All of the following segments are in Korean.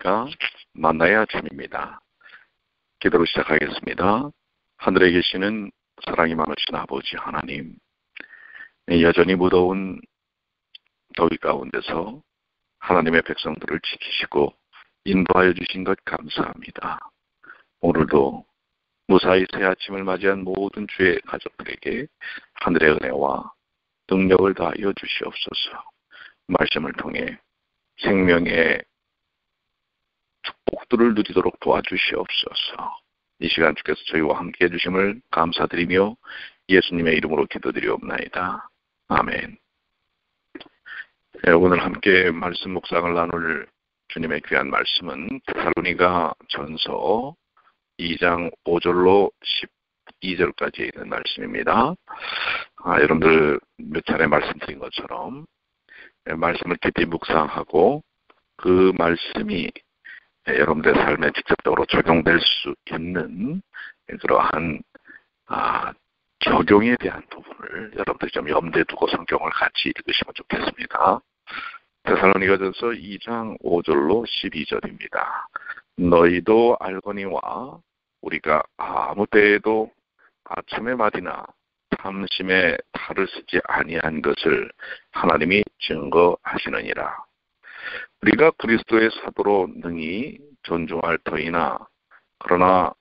안녕하십니까? 만나의 아침입니다. 기도로 시작하겠습니다. 하늘에 계시는 사랑이 많으신 아버지 하나님, 여전히 무더운 더위 가운데서 하나님의 백성들을 지키시고 인도하여 주신 것 감사합니다. 오늘도 무사히 새 아침을 맞이한 모든 주의 가족들에게 하늘의 은혜와 능력을 다하여 주시옵소서. 말씀을 통해 생명의 축 복들을 누리도록 도와주시옵소서. 이 시간 주께서 저희와 함께 해주심을 감사드리며 예수님의 이름으로 기도드리옵나이다. 아멘. 네, 오늘 함께 말씀 묵상을 나눌 주님의 귀한 말씀은 테살로니가 전서 2장 5절로 12절까지 있는 말씀입니다. 아, 여러분들 몇 차례 말씀드린 것처럼 말씀을 깊이 묵상하고 그 말씀이 여러분들의 삶에 직접적으로 적용될 수 있는 그러한 아, 적용에 대한 부분을 여러분들이 좀 염두에 두고 성경을 같이 읽으시면 좋겠습니다. 테살로니가전서 2장 5절로 12절입니다. 너희도 알거니와 우리가 아무 때에도 아침의 말이나 탐심에 탈을 쓰지 아니한 것을 하나님이 증거하시느니라. 우리가 그리스도의 사도로 능히 존중할 터이나 그러나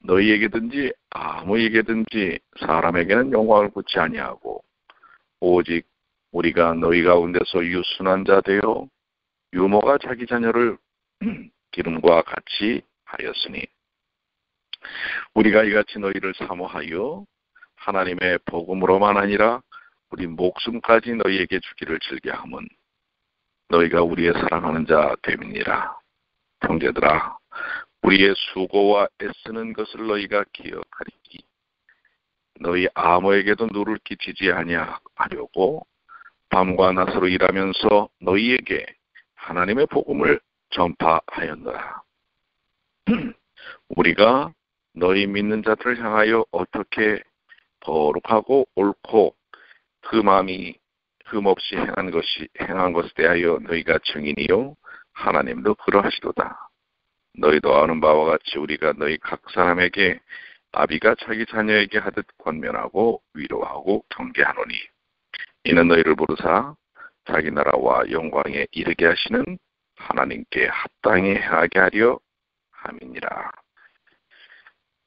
너희에게든지 아무에게든지 사람에게는 영광을 붙지 아니하고 오직 우리가 너희 가운데서 유순한 자 되어 유모가 자기 자녀를 기름과 같이 하였으니 우리가 이같이 너희를 사모하여 하나님의 복음으로만 아니라 우리 목숨까지 너희에게 주기를 즐겨함은 너희가 우리의 사랑하는 자 됨이니라. 형제들아, 우리의 수고와 애쓰는 것을 너희가 기억하리기. 너희 아무에게도 누를 끼치지 아니하려고 밤과 낮으로 일하면서 너희에게 하나님의 복음을 전파하였노라. 우리가 너희 믿는 자들을 향하여 어떻게 거룩하고 옳고 그 마음이 흠없이 행한 것이 행한 것에 대하여 너희가 증인이요 하나님도 그러하시도다. 너희도 아는 바와 같이 우리가 너희 각 사람에게 아비가 자기 자녀에게 하듯 권면하고 위로하고 경계하노니 이는 너희를 부르사 자기 나라와 영광에 이르게 하시는 하나님께 합당히 행하게 하려 함이니라.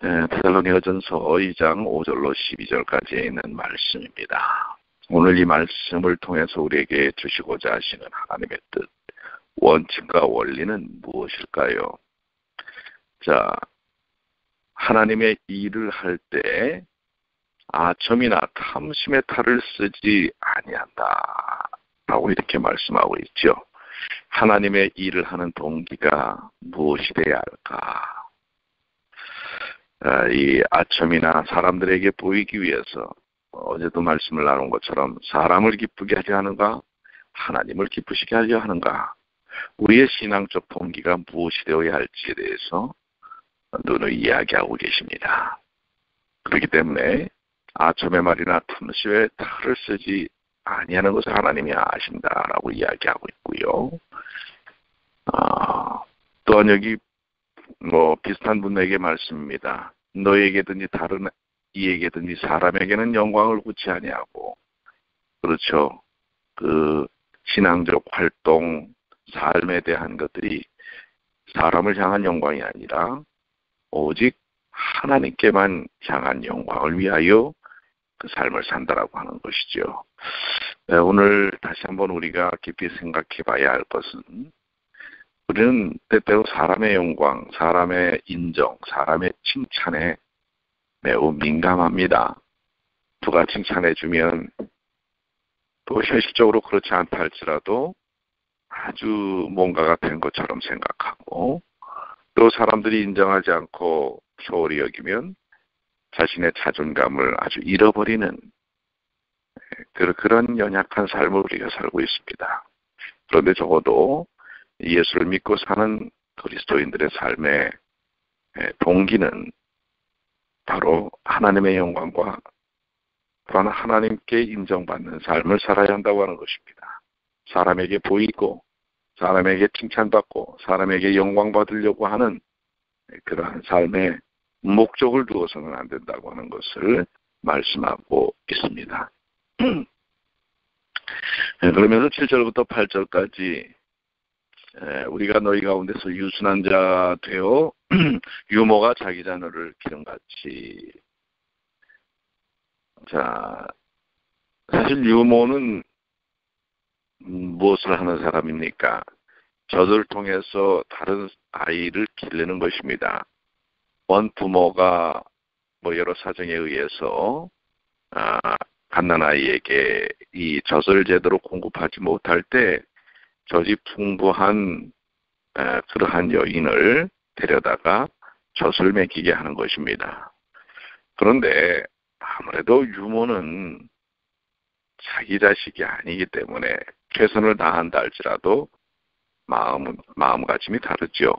네, 테살로니가전서 2장 5절로 12절까지 있는 말씀입니다. 오늘 이 말씀을 통해서 우리에게 주시고자 하시는 하나님의 뜻, 원칙과 원리는 무엇일까요? 자, 하나님의 일을 할 때 아첨이나 탐심의 탈을 쓰지 아니한다. 라고 이렇게 말씀하고 있죠. 하나님의 일을 하는 동기가 무엇이 되어야 할까? 아, 이 아첨이나 사람들에게 보이기 위해서 어제도 말씀을 나눈 것처럼 사람을 기쁘게 하려 하는가 하나님을 기쁘시게 하려 하는가 우리의 신앙적 동기가 무엇이 되어야 할지에 대해서 눈을 이야기하고 계십니다. 그렇기 때문에 아첨의 말이나 틈시에 탈을 쓰지 아니하는 것을 하나님이 아신다라고 이야기하고 있고요. 아, 또한 여기 뭐 비슷한 분에게 말씀입니다. 너에게든지 다른 이에게든지 사람에게는 영광을 굳이 아니하고 그렇죠. 그 신앙적 활동, 삶에 대한 것들이 사람을 향한 영광이 아니라 오직 하나님께만 향한 영광을 위하여 그 삶을 산다라고 하는 것이죠. 네, 오늘 다시 한번 우리가 깊이 생각해 봐야 할 것은 우리는 때때로 사람의 영광, 사람의 인정, 사람의 칭찬에 매우 민감합니다. 누가 칭찬해주면 또 현실적으로 그렇지 않다 할지라도 아주 뭔가가 된 것처럼 생각하고 또 사람들이 인정하지 않고 소홀히 여기면 자신의 자존감을 아주 잃어버리는 그런 연약한 삶을 우리가 살고 있습니다. 그런데 적어도 예수를 믿고 사는 그리스도인들의 삶의 동기는 바로 하나님의 영광과 또한 하나님께 인정받는 삶을 살아야 한다고 하는 것입니다. 사람에게 보이고 사람에게 칭찬받고 사람에게 영광 받으려고 하는 그러한 삶의 목적을 두어서는 안 된다고 하는 것을 말씀하고 있습니다. 네, 그러면서 7절부터 8절까지 우리가 너희 가운데서 유순한 자 되어 유모가 자기 자녀를 기름같이 자 사실 유모는 무엇을 하는 사람입니까? 젖을 통해서 다른 아이를 기르는 것입니다. 원 부모가 뭐 여러 사정에 의해서 아, 갓난 아이에게 이 젖을 제대로 공급하지 못할 때 젖이 풍부한 에, 그러한 여인을 데려다가 젖을 먹이게 하는 것입니다. 그런데 아무래도 유모는 자기 자식이 아니기 때문에 최선을 다한다 할지라도 마음, 마음가짐이 다르죠.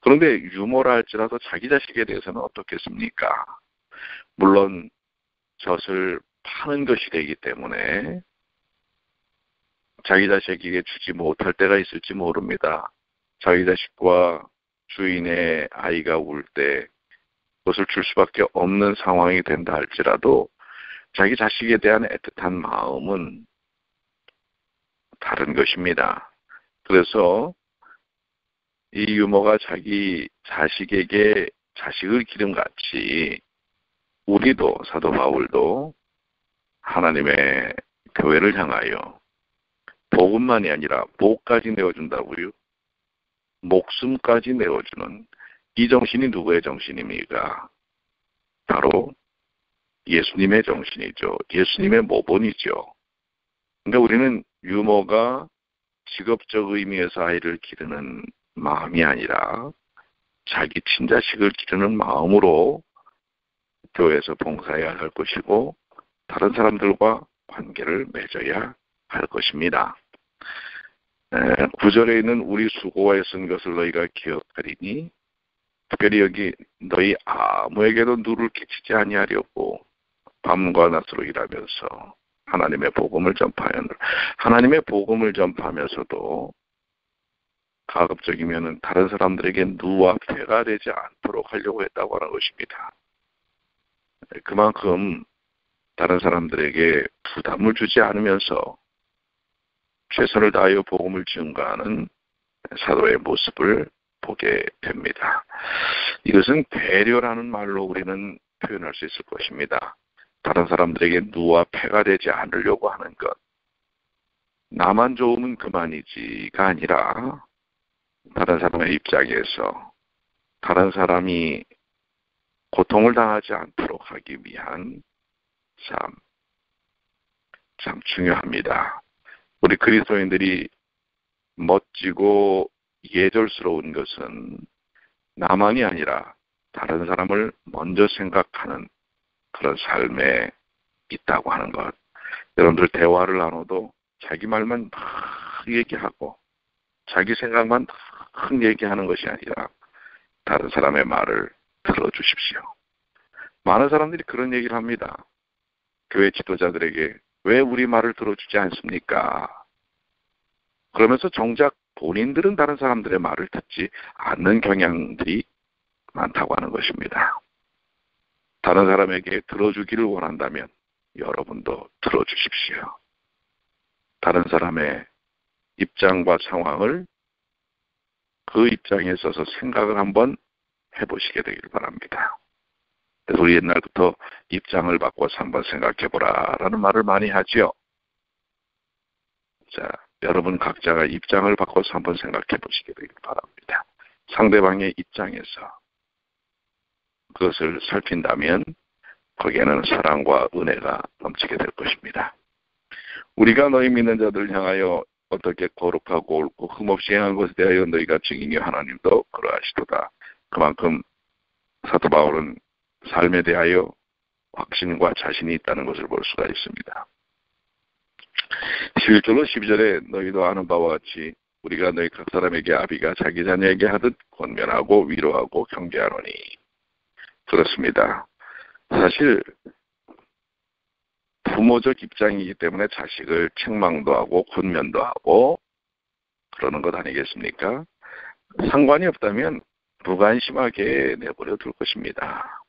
그런데 유모라 할지라도 자기 자식에 대해서는 어떻겠습니까? 물론 젖을 파는 것이 되기 때문에 자기 자식에게 주지 못할 때가 있을지 모릅니다. 자기 자식과 주인의 아이가 울 때 그것을 줄 수밖에 없는 상황이 된다 할지라도 자기 자식에 대한 애틋한 마음은 다른 것입니다. 그래서 이 유모가 자기 자식에게 자식을 기름 같이 우리도 사도 바울도 하나님의 교회를 향하여 복음만이 아니라 복까지 내어준다고요. 목숨까지 내어주는 이 정신이 누구의 정신입니까? 바로 예수님의 정신이죠. 예수님의 모본이죠. 그러니까 우리는 유모가 직업적 의미에서 아이를 기르는 마음이 아니라 자기 친자식을 기르는 마음으로 교회에서 봉사해야 할 것이고 다른 사람들과 관계를 맺어야 할 것입니다. 구절에 있는 우리 수고에 쓴 것을 너희가 기억하리니 특별히 여기 너희 아무에게도 누를 끼치지 아니하려고 밤과 낮으로 일하면서 하나님의 복음을 전파하여 하나님의 복음을 전파하면서도 가급적이면 다른 사람들에게 누와 폐가 되지 않도록 하려고 했다고 하는 것입니다. 그만큼 다른 사람들에게 부담을 주지 않으면서 최선을 다하여 복음을 증가하는 사도의 모습을 보게 됩니다. 이것은 배려라는 말로 우리는 표현할 수 있을 것입니다. 다른 사람들에게 누와 폐가 되지 않으려고 하는 것. 나만 좋으면 그만이지가 아니라 다른 사람의 입장에서 다른 사람이 고통을 당하지 않도록 하기 위한 참, 참 중요합니다. 우리 그리스도인들이 멋지고 예절스러운 것은 나만이 아니라 다른 사람을 먼저 생각하는 그런 삶에 있다고 하는 것. 여러분들 대화를 나눠도 자기 말만 막 얘기하고 자기 생각만 막 얘기하는 것이 아니라 다른 사람의 말을 들어주십시오. 많은 사람들이 그런 얘기를 합니다. 교회 지도자들에게 왜 우리 말을 들어주지 않습니까? 그러면서 정작 본인들은 다른 사람들의 말을 듣지 않는 경향들이 많다고 하는 것입니다. 다른 사람에게 들어주기를 원한다면 여러분도 들어주십시오. 다른 사람의 입장과 상황을 그 입장에 있어서 생각을 한번 해보시게 되길 바랍니다. 그래서 우리 옛날부터 입장을 바꿔서 한번 생각해보라 라는 말을 많이 하지요. 자, 여러분 각자가 입장을 바꿔서 한번 생각해 되길 바랍니다. 상대방의 입장에서 그것을 살핀다면 거기에는 사랑과 은혜가 넘치게 될 것입니다. 우리가 너희 믿는 자들 향하여 어떻게 거룩하고 옳고 흠없이 행한 것에 대하여 너희가 증인이 하나님도 그러하시도다. 그만큼 사도 바울은 삶에 대하여 확신과 자신이 있다는 것을 볼 수가 있습니다. 11절로 12절에 너희도 아는 바와 같이 우리가 너희 각 사람에게 아비가 자기 자녀에게 하듯 권면하고 위로하고 경계하노니 그렇습니다. 사실 부모적 입장이기 때문에 자식을 책망도 하고 권면도 하고 그러는 것 아니겠습니까? 상관이 없다면 무관심하게 내버려 둘 것입니다.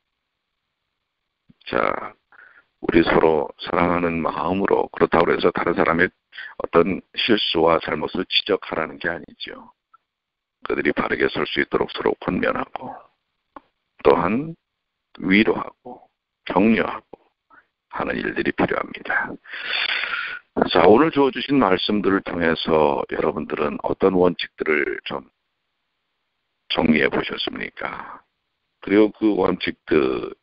자, 우리 서로 사랑하는 마음으로 그렇다고 해서 다른 사람의 어떤 실수와 잘못을 지적하라는 게 아니죠. 그들이 바르게 설 수 있도록 서로 권면하고 또한 위로하고 격려하고 하는 일들이 필요합니다. 자, 오늘 주어주신 말씀들을 통해서 여러분들은 어떤 원칙들을 좀 정리해 보셨습니까? 그리고 그 원칙들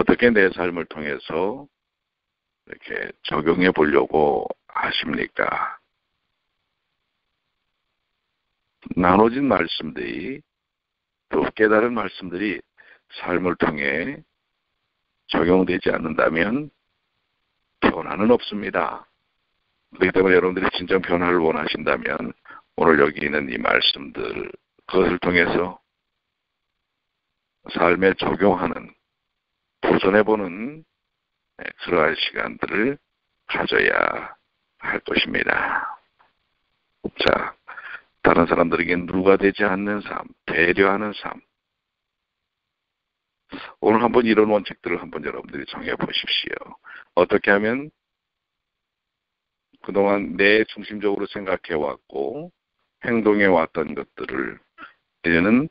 어떻게 내 삶을 통해서 이렇게 적용해 보려고 하십니까? 나눠진 말씀들이 또 깨달은 말씀들이 삶을 통해 적용되지 않는다면 변화는 없습니다. 그렇기 때문에 여러분들이 진정 변화를 원하신다면 오늘 여기 있는 이 말씀들 그것을 통해서 삶에 적용하는 도전해보는 네, 그러한 시간들을 가져야 할 것입니다. 자, 다른 사람들에게 누가 되지 않는 삶, 배려하는 삶. 오늘 한번 이런 원칙들을 한번 여러분들이 정해 보십시오. 어떻게 하면 그동안 내 중심적으로 생각해 왔고 행동해 왔던 것들을 이제는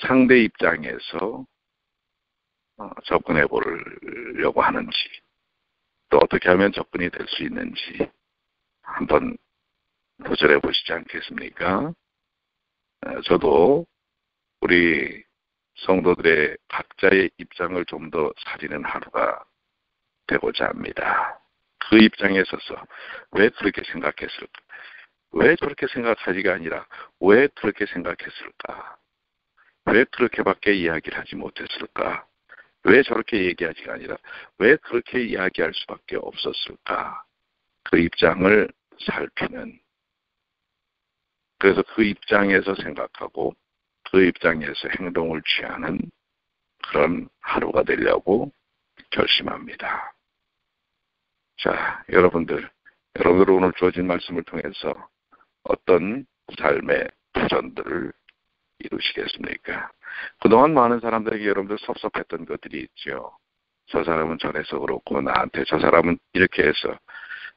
상대 입장에서 어, 접근해 보려고 하는지 또 어떻게 하면 접근이 될 수 있는지 한번 도전해 보시지 않겠습니까? 어, 저도 우리 성도들의 각자의 입장을 좀더 사리는 하루가 되고자 합니다. 그 입장에 서서 왜 그렇게 생각했을까? 왜 저렇게 생각하지가 아니라 왜 그렇게 생각했을까? 왜 그렇게밖에 이야기를 하지 못했을까? 왜 저렇게 얘기하지가 아니라 왜 그렇게 이야기할 수밖에 없었을까? 그 입장을 살피는 그래서 그 입장에서 생각하고 그 입장에서 행동을 취하는 그런 하루가 되려고 결심합니다. 자, 여러분들, 여러분들 오늘 주어진 말씀을 통해서 어떤 삶의 도전들을 이루시겠습니까? 그동안 많은 사람들에게 여러분들 섭섭했던 것들이 있죠. 저 사람은 저래서 그렇고 나한테 저 사람은 이렇게 해서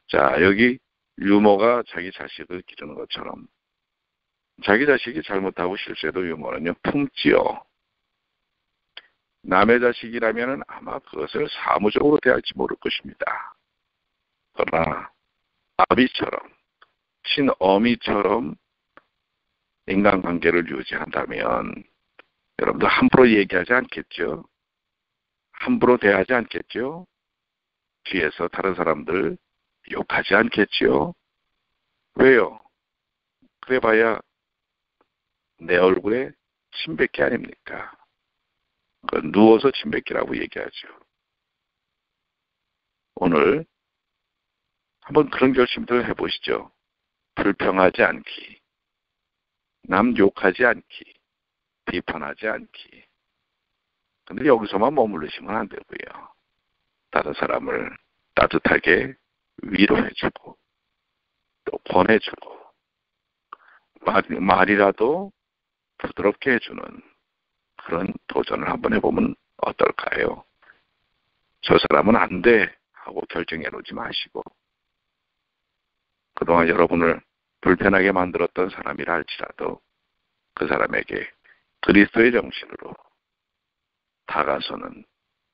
자 여기 유모가 자기 자식을 기르는 것처럼 자기 자식이 잘못하고 실수해도 유모는요 품지요. 남의 자식이라면 아마 그것을 사무적으로 대할지 모를 것입니다. 그러나 아비처럼 친어미처럼 인간관계를 유지한다면 여러분들 함부로 얘기하지 않겠죠. 함부로 대하지 않겠죠. 뒤에서 다른 사람들 욕하지 않겠죠. 왜요? 그래봐야 내 얼굴에 침뱉기 아닙니까? 누워서 침뱉기라고 얘기하죠. 오늘 한번 그런 결심들 해보시죠. 불평하지 않기, 남 욕하지 않기, 비판하지 않기. 근데 여기서만 머무르시면 안 되고요. 다른 사람을 따뜻하게 위로해주고, 또 권해주고, 말, 말이라도 부드럽게 해주는 그런 도전을 한번 해보면 어떨까요? 저 사람은 안 돼! 하고 결정해 놓지 마시고, 그동안 여러분을 불편하게 만들었던 사람이라 할지라도 그 사람에게 그리스도의 정신으로 다가서는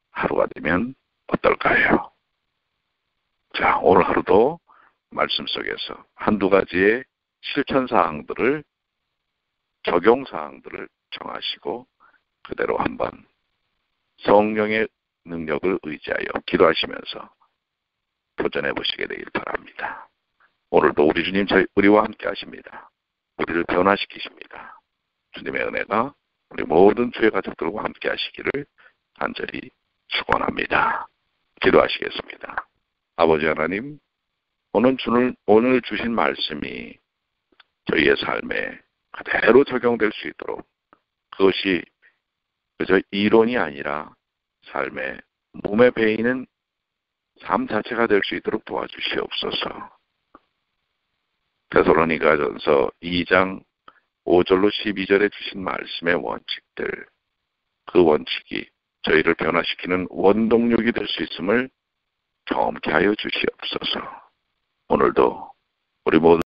하루가 되면 어떨까요? 자, 오늘 하루도 말씀 속에서 한두 가지의 실천 사항들을 적용 사항들을 정하시고 그대로 한번 성령의 능력을 의지하여 기도하시면서 도전해 보시게 되길 바랍니다. 오늘도 우리 주님 저희 우리와 함께 하십니다. 우리를 변화시키십니다. 주님의 은혜가 우리 모든 주의 가족들과 함께 하시기를 간절히 축원합니다. 기도하시겠습니다. 아버지 하나님, 오늘 주는 오늘 주신 말씀이 저희의 삶에 그대로 적용될 수 있도록 그것이 그저 이론이 아니라 삶의 몸에 배이는 삶 자체가 될 수 있도록 도와주시옵소서. 데살로니가전서 2장 5절로 12절에 주신 말씀의 원칙들 그 원칙이 저희를 변화시키는 원동력이 될 수 있음을 경험케 하여 주시옵소서. 오늘도 우리 모두